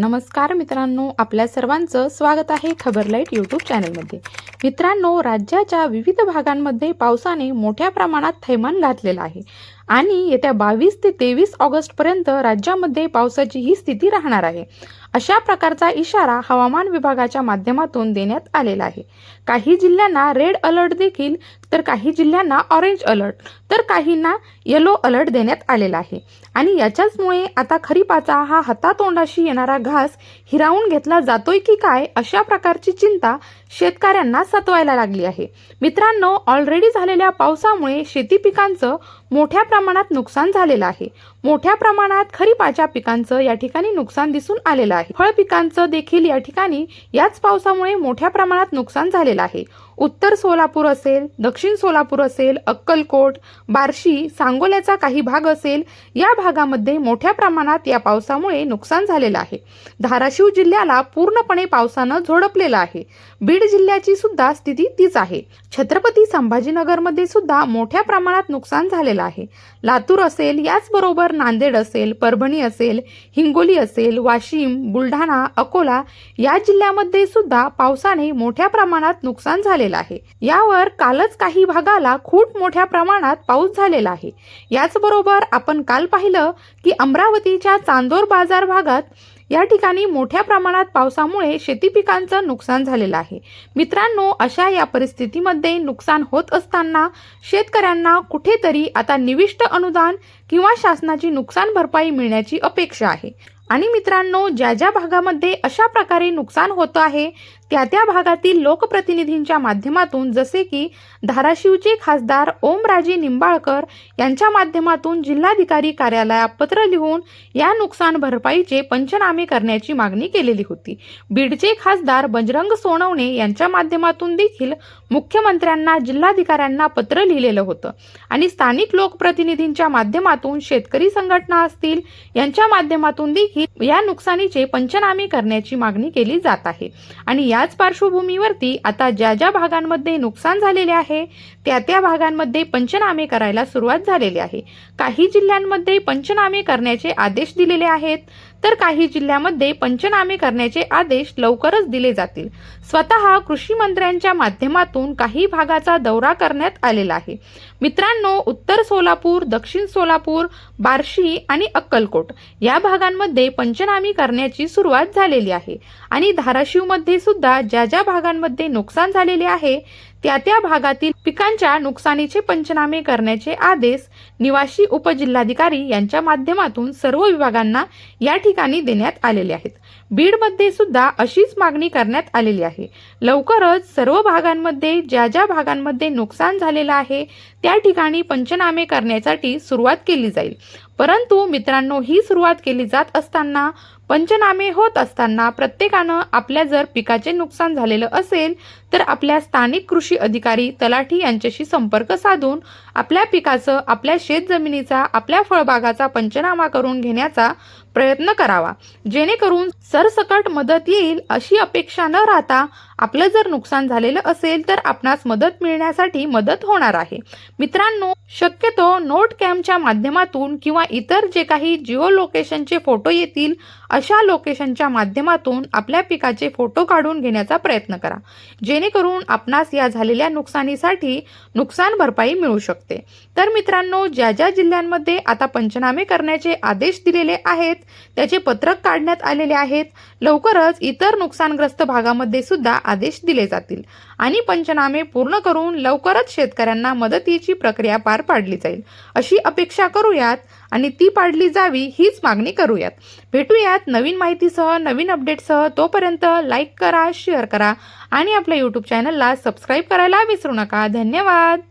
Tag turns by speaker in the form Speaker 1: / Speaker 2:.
Speaker 1: नमस्कार मित्रांनो आपल्या सर्वांचं स्वागत आहे खबरलाईट यूट्यूब चॅनलमध्ये. मित्रांनो राज्याच्या विविध भागांमध्ये पावसाने मोठ्या प्रमाणात थैमान घातलेलं आहे. आणि येत्या बावीस ते तेवीस ऑगस्टपर्यंत राज्यामध्ये पावसाची ही स्थिती राहणार आहे. अशा प्रकारचा इशारा हवामान विभागाच्या माध्यमातून देण्यात आलेला आहे. काही जिल्ह्यांना रेड अलर्ट देखील तर काही जिल्ह्यांना ऑरेंज अलर्ट तर काहींना येलो अलर्ट देण्यात आलेला आहे. आणि याच्याचमुळे आता खरीपाचा हा हातातोंडाशी येणारा घास हिरावून घेतला जातोय की काय अशा प्रकारची चिंता शेतकऱ्यांना सतवायला लागली आहे. मित्रांनो ऑलरेडी झालेल्या पावसामुळे शेती पिकांचं मोठ्या प्रमाणात नुकसान झालेलं आहे. मोठ्या प्रमाणात खरीपाच्या पिकांचं या ठिकाणी नुकसान दिसून आलेलं आहे. फळ पिकांचं देखील या ठिकाणी याच पावसामुळे मोठ्या प्रमाणात नुकसान झालेलं आहे. उत्तर सोलापूर असेल दक्षिण सोलापूर असेल अक्कलकोट बार्शी सांगोल्याचा काही भाग असेल या भागामध्ये मोठ्या प्रमाणात या पावसामुळे नुकसान झालेलं आहे. धाराशिव जिल्ह्याला पूर्णपणे पावसानं झोडपलेलं आहे. बीड जिल्ह्याची सुद्धा स्थिती तीच आहे. छत्रपती संभाजीनगरमध्ये सुद्धा मोठ्या प्रमाणात नुकसान झालेलं आहे. लातूर असेल याचबरोबर नांदेड असेल परभणी असेल हिंगोली असेल वाशिम बुलढाणा अकोला या जिल्ह्यामध्ये सुद्धा पावसाने मोठ्या प्रमाणात नुकसान झालेलं आहे. यावर कालच काही भागाला खूप मोठ्या प्रमाणात पाऊस झालेला आहे. याचबरोबर आपण काल पाहिलं की अमरावतीच्या चांदोर बाजार भागात या ठिकाणी मोठ्या प्रमाणात पावसामुळे शेती पिकांचं नुकसान झालेलं आहे. मित्रांनो अशा या परिस्थितीमध्ये नुकसान होत असताना शेतकऱ्यांना कुठेतरी आता निविष्ट अनुदान किंवा शासनाची नुकसान भरपाई मिळण्याची अपेक्षा आहे. आणि मित्रांनो ज्या ज्या भागामध्ये अशा प्रकारे नुकसान होतं आहे त्या त्या भागातील लोकप्रतिनिधींच्या माध्यमातून जसे की धाराशिवचे खासदार ओमराजे निंबाळकर यांच्या माध्यमातून जिल्हाधिकारी कार्यालयात पत्र लिहून या नुकसान भरपाईचे पंचनामे करण्याची मागणी केलेली होती. बीडचे खासदार बजरंग सोनवणे यांच्या माध्यमातून देखील मुख्यमंत्र्यांना जिल्हाधिकाऱ्यांना पत्र लिहिलेलं होतं. आणि स्थानिक लोकप्रतिनिधींच्या माध्यमातून शेतकरी संघटना असतील यांच्या माध्यमातून देखील या नुकसानीचे पंचनामे करण्याची मागणी केली जात आहे. आणि याच पार्श्वभूमीवरती आता ज्या ज्या भागांमध्ये नुकसान झालेले आहे त्या त्या भागांमध्ये पंचनामे करायला सुरुवात झालेली आहे. काही जिल्ह्यांमध्ये पंचनामे करण्याचे आदेश दिलेले आहेत. तर काही जिल्ह्यामध्ये पंचनामे करण्याचे आदेश लवकरच दिले जातील. स्वतः कृषी मंत्र्यांच्या माध्यमातून काही भागाचा दौरा करण्यात आलेला आहे. मित्रांनो उत्तर सोलापूर दक्षिण सोलापूर बार्शी आणि अक्कलकोट या भागांमध्ये पंचनामे करण्याची सुरुवात झालेली आहे. आणि धाराशिवमध्ये सुद्धा ज्या ज्या भागांमध्ये नुकसान झालेले आहे त्या त्या भागातील पिकांच्या नुकसानीचे पंचनामे करण्याचे आदेश निवासी उपजिल्हाधिकारी यांच्या माध्यमातून सर्व विभागांना या ठिकाणी देण्यात आलेले आहेत. बीडमध्ये सुद्धा अशीच मागणी करण्यात आलेली आहे. लवकरच सर्व भागांमध्ये ज्या ज्या भागांमध्ये नुकसान झालेलं आहे त्या ठिकाणी पंचनामे करण्यासाठी सुरुवात केली जाईल. परंतु मित्रांनो ही सुरुवात केली जात असताना पंचनामे होत असताना प्रत्येकानं आपल्या जर पिकाचे नुकसान झालेलं असेल तर आपल्या स्थानिक कृषी अधिकारी तलाठी यांच्याशी संपर्क साधून आपल्या पिकाचं आपल्या शेतजमिनीचा आपल्या फळबागाचा पंचनामा करून घेण्याचा प्रयत्न करावा. जेणेकरून सरसकट मदत येईल अशी अपेक्षा न राहता आपलं जर नुकसान झालेलं असेल तर आपणास मदत मिळण्यासाठी मदत होणार आहे. मित्रांनो शक्यतो नोट कॅमच्या माध्यमातून किंवा इतर जे काही जिओ लोकेशनचे फोटो येतील अशा लोकेशनच्या माध्यमातून आपल्या पिकाचे फोटो काढून घेण्याचा प्रयत्न करा. जेणेकरून आपणास या झालेल्या नुकसानीसाठी नुकसान भरपाई मिळू शकते. तर मित्रांनो ज्या ज्या जिल्ह्यांमध्ये आता पंचनामे करण्याचे आदेश दिलेले आहेत त्याचे पत्रक काढण्यात आलेले आहेत लवकरच इतर नुकसानग्रस्त भागामध्ये सुद्धा आदेश दिले जातील. आणि पंचनामे पूर्ण करून लवकरच शेतकऱ्यांना मदतीची प्रक्रिया पार पाडली जाईल. अशी अपेक्षा करूयात आणि ती पाडली जावी हीच मागणी करूयात. भेटूयात नवीन माहितीसह नवीन अपडेटसह तोपर्यंत लाईक करा शेअर करा आणि आपल्या यूट्यूब चॅनलला सबस्क्राईब करायला विसरू नका. धन्यवाद!